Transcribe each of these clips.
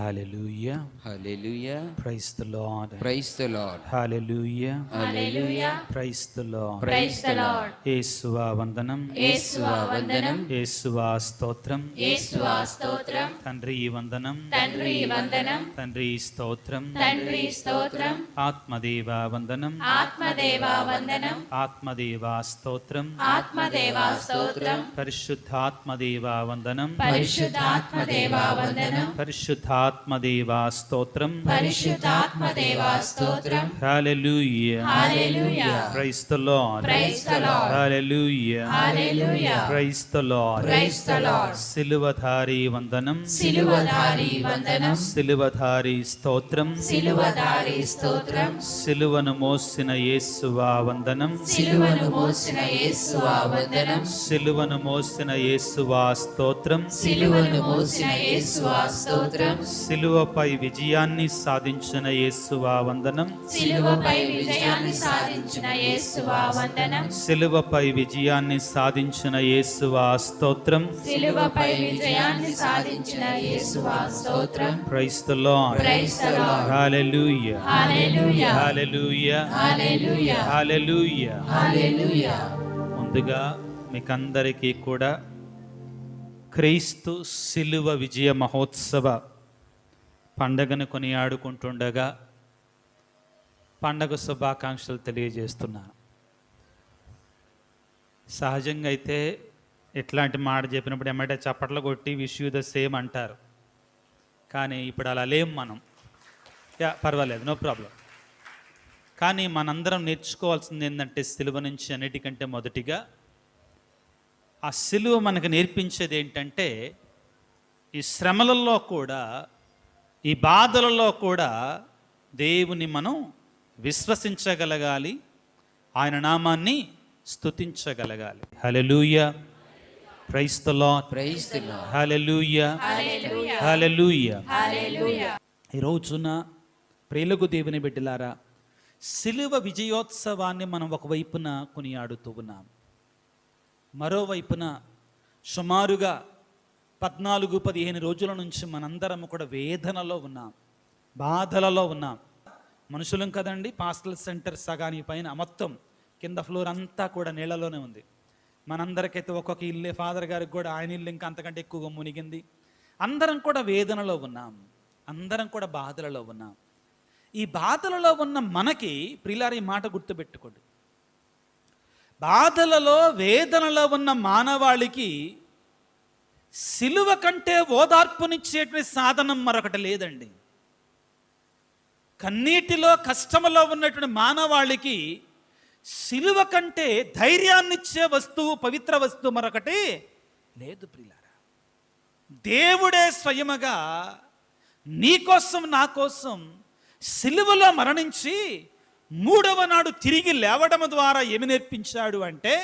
Hallelujah. Hallelujah. Praise the Lord. Praise the Lord. Hallelujah. Hallelujah. Praise the Lord. Praise the Lord. యేసువా వందనం యేసువా వందనం యేసువా స్తోత్రం యేసువా స్తోత్రం తండ్రి ఈ వందనం తండ్రి వందనం తండ్రి స్తోత్రం తండ్రి స్తోత్రం ఆత్మదేవ వందనం ఆత్మదేవా వందనం ఆత్మదేవ స్తోత్రం ఆత్మదేవా స్తోత్రం పరిశుద్ధాత్మదేవ వందనం పరిశుద్ధాత్మదేవా వందనం పరిశుద్ధాత్మదేవ స్తోత్రం పరిశుద్ధాత్మదేవా స్తోత్రం Hallelujah. Hallelujah Praise the Lord. Praise the lord Hallelujah. Hallelujah Praise the Lord. Praise the Lord సిలువధారి వందనం సిలువధారి వందనం సిలువధారి స్తోత్రం సిలువధారి స్తోత్రం సిలువను మోసిన యేసువా వందనం సిలువను మోసిన యేసువా వందనం సిలువను మోసిన యేసువా స్తోత్రం సిలువను మోసిన యేసువా స్తోత్రం సిలువపై విజయాన్ని సాధించిన యేసువా వందనం. సిలువపై విజయాన్ని సాధించిన యేసువా వందనం. సిలువపై విజయాన్ని సాధించిన యేసువా స్తోత్రం. సిలువపై విజయాన్ని సాధించిన యేసువా స్తోత్రం. Praise the Lord praise the Lord hallelujah hallelujah hallelujah hallelujah hallelujah hallelujah ముందుగా మీకందరికీ కూడా క్రీస్తు శిలువ విజయ మహోత్సవ పండగను కొనియాడుకుంటుండగా పండగ శుభాకాంక్షలు తెలియజేస్తున్నాను సహజంగా అయితే ఇట్లాంటి మాట చెప్పినప్పుడు ఏమంటే చప్పట్లు కొట్టి విష్ యూ ద సేమ్ అంటారు. కానీ ఇప్పుడు అలా లేం మనం. యా పర్వాలేదు నో ప్రాబ్లం కానీ మనందరం నేర్చుకోవాల్సింది ఏంటంటే సిలువ నుంచి అన్నిటికంటే మొదటిగా ఆ సిలువ మనకు నేర్పించేది ఏంటంటే ఈ శ్రమలలో కూడా ఈ బాధలలో కూడా దేవుని మనం విశ్వసించగలగాలి. ఆయన నామాన్ని స్తుతించగలగాలి. Hallelujah praise the hallelujah. Hallelujah. ఈ రోజున ప్రేలకు దేవుని బిడ్డలారా సిలువ విజయోత్సవాన్ని మనం ఒకవైపున కొనియాడుతూ ఉన్నాం. మరోవైపున సుమారుగా పద్నాలుగు పదిహేను రోజుల నుంచి మనందరం కూడా వేదనలో ఉన్నాం బాధలలో ఉన్నాం. మనుషులం కదండి పాస్టల్ సెంటర్ సగాని పైన మొత్తం కింద ఫ్లోర్ అంతా కూడా నీళ్ళలోనే ఉంది. మనందరికైతే ఒక్కొక్క ఇల్లే ఫాదర్ గారికి కూడా ఆయన ఇల్లు ఇంకా అంతకంటే ఎక్కువగా మునిగింది. అందరం కూడా వేదనలో ఉన్నాం అందరం కూడా బాధలలో ఉన్నాం. ఈ బాధలలో ఉన్న మనకి ప్రిలారి మాట గుర్తుపెట్టుకోండి. బాధలలో వేదనలో ఉన్న మానవాళికి సిలువ కంటే ఓదార్పునిచ్చేటువంటి సాధనం మరొకటి లేదండి. కన్నీటిలో కష్టములో ఉన్నటువంటి మానవాళికి సిలువ కంటే ధైర్యాన్నిచ్చే వస్తువు పవిత్ర వస్తువు మరొకటి లేదు ప్రిలారా దేవుడే స్వయముగా నీకోసం నా కోసం సిలువలో మరణించి మూడవ నాడు తిరిగి లేవడం ద్వారా ఏమి నేర్పించాడు అంటే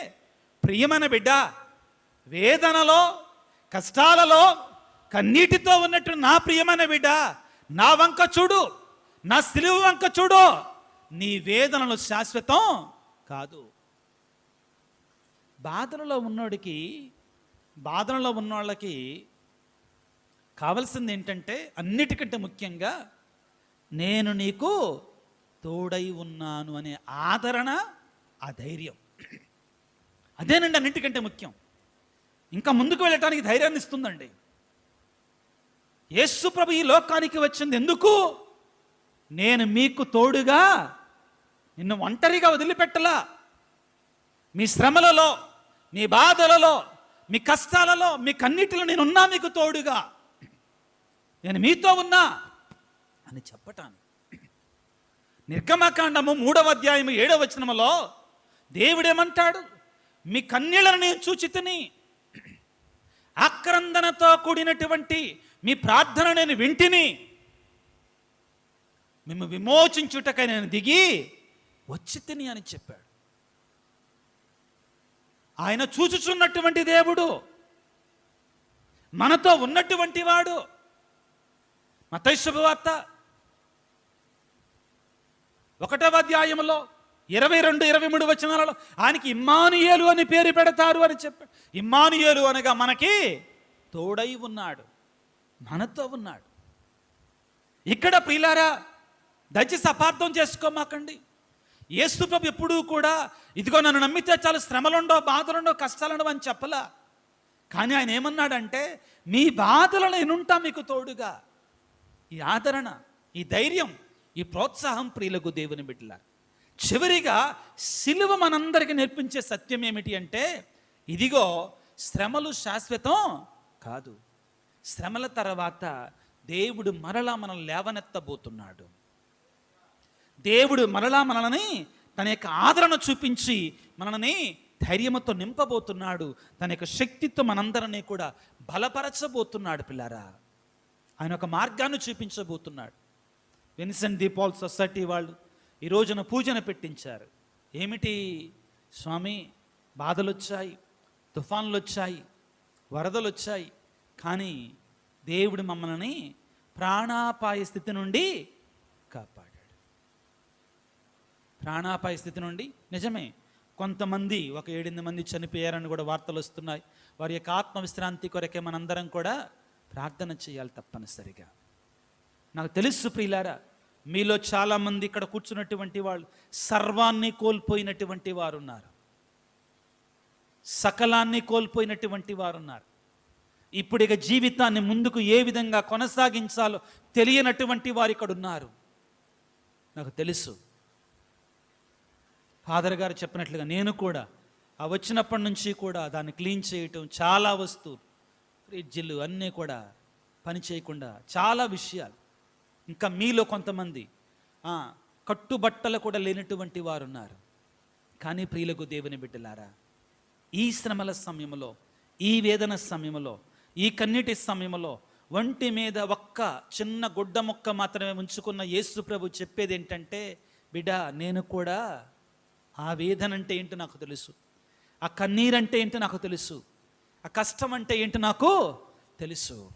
ప్రియమైన బిడ్డ వేదనలో కష్టాలలో కన్నీటితో ఉన్నట్టు నా ప్రియమైన బిడ్డ నా వంక చూడు నా సిలువ వంక చూడు నీ వేదనలు శాశ్వతం కాదు. బాధలలో ఉన్నోడికి బాధనలో ఉన్నోళ్ళకి కావలసింది ఏంటంటే అన్నిటికంటే ముఖ్యంగా నేను నీకు తోడై ఉన్నాను అనే ఆదరణ ఆ ధైర్యం. అదేనండి అన్నిటికంటే ముఖ్యం. ఇంకా ముందుకు వెళ్ళటానికి ధైర్యాన్ని ఇస్తుందండి. యేసు ప్రభు ఈ లోకానికి వచ్చింది ఎందుకు? నేను మీకు తోడుగా నిన్ను ఒంటరిగా వదిలిపెట్టలా. మీ శ్రమలలో మీ బాధలలో మీ కష్టాలలో మీ కన్నిటిలో నేనున్నా మీకు తోడుగా. నేను మీతో ఉన్నా అని చెప్పటాను నిర్గమకాండము మూడవ అధ్యాయము ఏడవ వచనములో దేవుడేమంటాడు? మీ కన్నీళ్ళను నేను చూచితిని ఆక్రందనతో కూడినటువంటి మీ ప్రార్థన నేను వింటిని. మేము విమోచించుటకై నేను దిగి వచ్చి తిని అని చెప్పాడు. ఆయన చూచుచున్నటువంటి దేవుడు మనతో ఉన్నటువంటి వాడు. మతై శుభవార్త. ఒకటవ అధ్యాయంలో ఇరవై రెండు ఇరవై మూడు వచనాలలో ఆయనకి ఇమ్మానుయేలు అని పేరు పెడతారు అని చెప్పాడు ఇమ్మానుయేలు అనగా మనకి తోడై ఉన్నాడు మనతో ఉన్నాడు. ఇక్కడ ప్రియులారా దయచేసి అపార్థం చేసుకోమాకండి. ఏసుప్రభు ఎప్పుడూ కూడా ఇదిగో నన్ను నమ్మితే చాలు శ్రమలుండో బాధలుండో కష్టాలుండో అని చెప్పలా. కానీ ఆయన ఏమన్నాడంటే మీ బాధలను ఎనుంటా మీకు తోడుగా. ఈ ఆదరణ ఈ ధైర్యం ఈ ప్రోత్సాహం ప్రియులకు దేవుని బిడ్డలారు. చివరిగా సిలువ మనందరికీ నేర్పించే సత్యం ఏమిటి అంటే ఇదిగో శ్రమలు శాశ్వతం కాదు. శ్రమల తర్వాత దేవుడు మరలా మనల్ని లేవనెత్తబోతున్నాడు. దేవుడు మరలా మనల్ని తన యొక్క ఆదరణ చూపించి మనల్ని ధైర్యంతో నింపబోతున్నాడు. తన యొక్క శక్తితో మనందరినీ కూడా బలపరచబోతున్నాడు పిల్లారా. ఆయన ఒక మార్గాన్ని చూపించబోతున్నాడు. వెన్సెంట్ ది పాల్ సొసైటీ వాళ్ళు ఈ రోజున పూజన పెట్టించారు. ఏమిటి? స్వామి బాధలు వచ్చాయి తుఫాన్లు వచ్చాయి వరదలు వచ్చాయి కానీ దేవుడు మమ్మల్ని ప్రాణాపాయ స్థితి నుండి కాపాడాడు. ప్రాణాపాయ స్థితి నుండి నిజమే కొంతమంది ఒక ఏడెనిమిది మంది చనిపోయారని కూడా వార్తలు వస్తున్నాయి వారి యొక్క ఆత్మ విశ్రాంతి కొరకే మనందరం కూడా ప్రార్థన చేయాలి తప్పనిసరిగా. నాకు తెలుసు ప్రియులారా మీలో చాలామంది ఇక్కడ కూర్చున్నటువంటి వాళ్ళు సర్వాన్ని కోల్పోయినటువంటి వారు ఉన్నారు సకలాన్ని కోల్పోయినటువంటి వారు ఉన్నారు ఇప్పుడు ఇక జీవితాన్ని ముందుకు ఏ విధంగా కొనసాగించాలో తెలియనటువంటి వారు ఇక్కడ ఉన్నారు. నాకు తెలుసు. ఫాదర్ గారు చెప్పినట్లుగా నేను కూడా ఆ వచ్చినప్పటి నుంచి కూడా దాన్ని క్లీన్ చేయటం చాలా వస్తువులు ఫ్రిడ్జిలు అన్నీ కూడా పని చేయకుండా చాలా విషయాలు ఇంకా మీలో కొంతమంది కట్టుబట్టలు కూడా లేనటువంటి వారు ఉన్నారు కానీ ప్రియులకు దేవుని బిడ్డలారా ఈ శ్రమల సమయంలో ఈ వేదన సమయంలో ఈ కన్నీటి సమయంలో ఒంటి మీద ఒక్క చిన్న గుడ్డ ముక్క మాత్రమే ఉంచుకున్న యేసు ప్రభు చెప్పేది ఏంటంటే బిడ్డ నేను కూడా ఆ వేదన అంటే ఏంటో నాకు తెలుసు. ఆ కన్నీరంటే ఏంటో నాకు తెలుసు. ఆ కష్టం అంటే ఏంటో నాకు తెలుసు.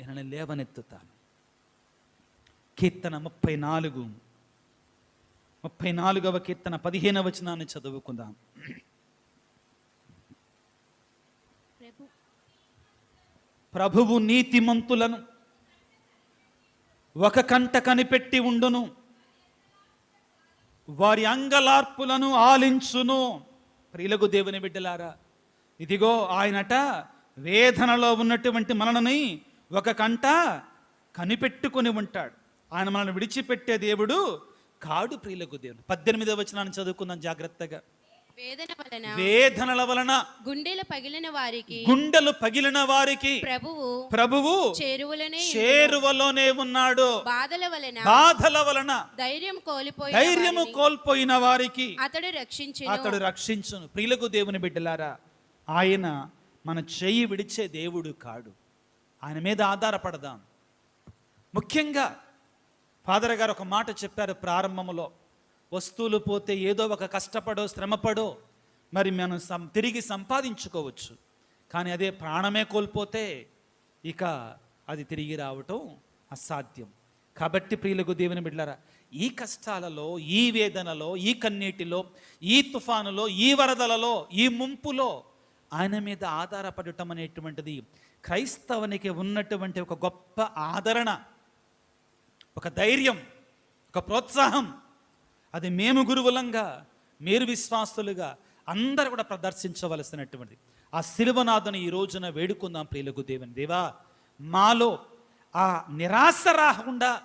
నేను లేవనెత్తుతాను. కీర్తన ముప్పై నాలుగు ముప్పై నాలుగవ కీర్తన పదిహేనవ వచనాన్ని చదువుకుందాం. ప్రభువు నీతిమంతులను ఒక కంట కనిపెట్టి ఉండును. వారి అంగలార్పులను ఆలించును. ప్రియులకు దేవుని బిడ్డలారా ఇదిగో ఆయనట వేదనలో ఉన్నటువంటి మనల్ని ఒక కంట కనిపెట్టుకొని ఉంటాడు. ఆయన మనల్ని విడిచిపెట్టే దేవుడు కాడు ప్రియులకు దేవుడు. పద్దెనిమిదవ వచనాన్ని చదువుకుందాం జాగ్రత్తగా. వేదన వలన వేదనల వలన గుండెలు పగిలిన వారికి గుండెలు పగిలిన వారికి ప్రభువు ప్రభువు చేరువలనే చేరువలోనే ఉన్నాడు. బాధల వలన బాధల వలన ధైర్యం కోల్పోయి ధైర్యము కోల్పోయిన వారికి అతడు రక్షించి అతడు రక్షించును. ప్రియులకు దేవుని బిడ్డలారా ఆయన మన చెయ్యి విడిచే దేవుడు కాడు. ఆయన మీద ఆధారపడదాం. ముఖ్యంగా ఫాదర్ గారు ఒక మాట చెప్పారు ప్రారంభములో. వస్తువులు పోతే ఏదో ఒక కష్టపడో శ్రమపడో మరి మనం సం తిరిగి సంపాదించుకోవచ్చు. కానీ అదే ప్రాణమే కోల్పోతే ఇక అది తిరిగి రావటం అసాధ్యం. కాబట్టి ప్రియులకు దేవుని బిడ్డారా ఈ కష్టాలలో ఈ వేదనలో ఈ కన్నీటిలో ఈ తుఫానులో ఈ వరదలలో ఈ ముంపులో ఆయన మీద ఆధారపడటం అనేటువంటిది క్రైస్తవునికి ఉన్నటువంటి ఒక గొప్ప ఆదరణ. ఒక ధైర్యం ఒక ప్రోత్సాహం. అది మేము గురువులంగా మీరు విశ్వాసులుగా అందరూ కూడా ప్రదర్శించవలసినటువంటిది. ఆ శిలువనాథను ఈ రోజున వేడుకుందాం ప్రియులకు దేవుని దేవా. మాలో ఆ నిరాశ రాకుండా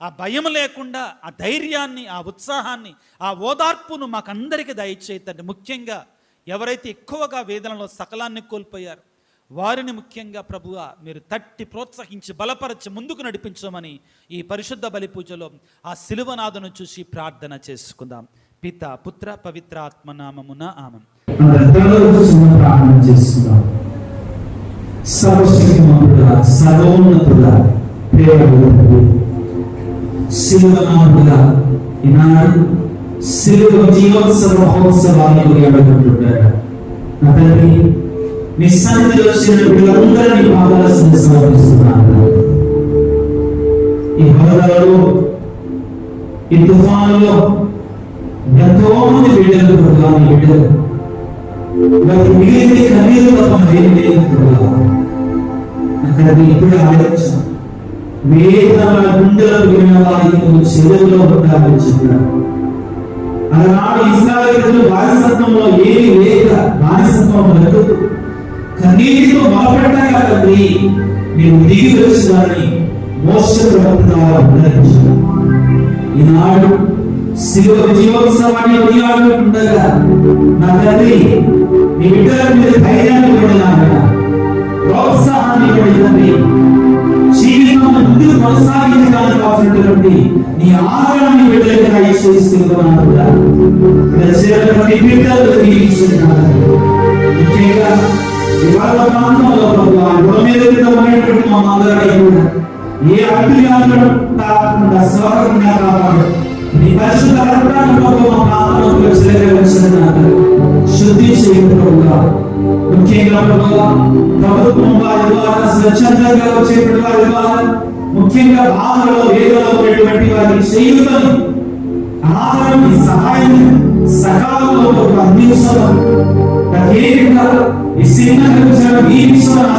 ఆ భయం లేకుండా ఆ ధైర్యాన్ని ఆ ఉత్సాహాన్ని ఆ ఓదార్పును మాకందరికీ దయచేయతండి ముఖ్యంగా ఎవరైతే ఎక్కువగా వేదనలో సకలాన్ని కోల్పోయారు వారిని ముఖ్యంగా ప్రభువ మీరు తట్టి ప్రోత్సహించి బలపరచి ముందుకు నడిపించమని ఈ పరిశుద్ధ బలి పూజలో ఆ శిలువనాథను చూసి ప్రార్థన చేసుకుందాం. పిత పుత్ర పవిత్ర ఆత్మనామమున ఆమె అందరిలో ప్రార్థన చేసుకుందాం. సర్వశక్తిమంతుడా సర్వోన్నతుడా ప్రేమగలడు శిలువనాథుడా ఈనాడు శిలువ జీవోత్సవ మహోత్సవాన్ని నా తండ్రి నీ సన్నిధిలో వచ్చిన వీళ్ళందరినీ పాదాల సంధి సమర్పిస్తున్నాను ఈ హోదాలో ఈ తుఫానులో ఎంతో మంది బిడ్డలు ప్రభు బిడ్డలు. వారి మిగిలింది కన్నీరు తప్ప మరేం లేదు అక్కడ నీ ఇప్పుడు ఆలోచన వేదన గుండెలకు విన్న వారికి చెరువులో ఉండాలని చెప్పాడు. అలనాడు ఇస్రాయేలు బానిసత్వంలో ఏమి లేక బానిసత్వం లేదు కన్నీటితో మొదపెట్టాక కాదండి నీవు దిగి వచ్చినారని మోస ప్రవక్త ఈనాడు శిలువ విజయోత్సవాన్ని కొనియాడుతుండగా నా తల్లి నీ బిడ్డల మీద ధైర్యాన్ని ఇవ్వడానికి ప్రోత్సాహాన్ని ఇవ్వడి జీవితం ముందు కొనసాగించడానికి కావాల్సినటువంటి నీ ఆదరణని బిడ్డలకి దయచేస్తున్నాను కూడా. ప్రతి బిడ్డలు దీవించున్నాను ముఖ్యంగా ఇవాళ ప్రాంతంలో ప్రభువా, ఇవాళ మీద మీద ఉన్నటువంటి మా అందరికీ కూడా ఏ అడ్డు కాకుండా స్వరంగా కాపాడు నీ పరిశుద్ధ రక్తాన్ని ప్రభు మా ప్రాంతంలో చెలగవలసిన శుద్ధి చేయకుండా ముఖ్యంగా ప్రభువా, ప్రభుత్వం వారి ద్వారా స్వచ్ఛందంగా వచ్చేటువంటి వారి ద్వారా ముఖ్యంగా బాధలో వేదలో ఉన్నటువంటి వారి చేయుతను ఆదరణ సహాయం సకాలంలో అందించడం ప్రత్యేకంగా ఈ సిన్న కనిపించిన ఈ విషయాన్ని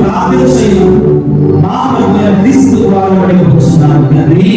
ప్రార్థన చేయను మా క్రీస్తు ద్వారా పడిపోతున్నాను తండ్రి